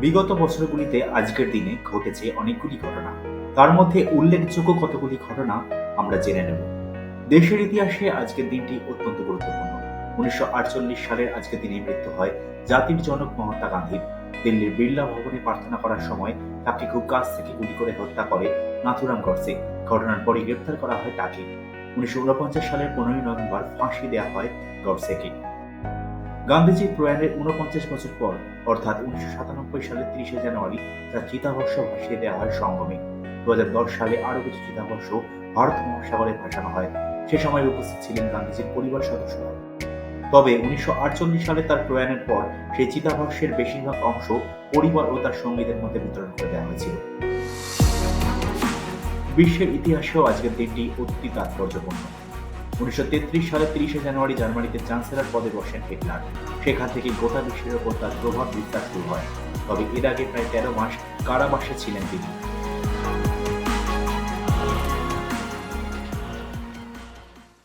বিগত বছরগুলিতে আজকের দিনে ঘটেছে অনেকগুলি ঘটনা। তার মধ্যে উল্লেখযোগ্য কতগুলি ঘটনা আমরা জেনে নেব। দেশের ইতিহাসে আজকের দিনটি অত্যন্ত গুরুত্বপূর্ণ। উনিশশো আটচল্লিশ সালের আজকের দিনে মৃত্যু হয় জাতির জনক মহাত্মা গান্ধীর দিল্লির বিড়লা ভবনে প্রার্থনা করার সময় তাকে খুব কাছ থেকে গুলি করে হত্যা করে নাথুরাম গডসে ঘটনার পরে গ্রেপ্তার করা হয় তাকে। উনিশশো উনপঞ্চাশ সালের পনেরোই নভেম্বর ফাঁসি দেওয়া হয় গডসেকে গান্ধীজির প্রয়াণের উনপঞ্চাশ বছর পর, অর্থাৎ উনিশশো সাতানব্বই সালের তিরিশে জানুয়ারি, তার চিতাভস্য ভাসিয়ে দেওয়া হয় সঙ্গমে। দু সালে আরও কিছু চিতাভস্য ভারত মহাসাগরে ভাসানো হয়। সে সময় উপস্থিত ছিলেন গান্ধীজির পরিবার সদস্যরা। তবে উনিশশো আটচল্লিশ সালে তার প্রয়াণের পর, সেই চিতাভস্যের বেশিরভাগ অংশ পরিবার ও তার সঙ্গীদের মধ্যে বিতরণ করে দেওয়া হয়েছিল। বিশ্বের ইতিহাসেও আজকের দিনটি অতি তাৎপর্যপূর্ণ। উনিশশো তেত্রিশ সালে তিরিশে জানুয়ারি জার্মানিতে চ্যান্সেলর পদে বসেন হিটলার। সেখান থেকে গোটা বিশ্বের ওপর তার প্রভাব বিস্তার শুরু হয়। তবে এর আগে প্রায় তেরো মাস কারাবাসে ছিলেন তিনি।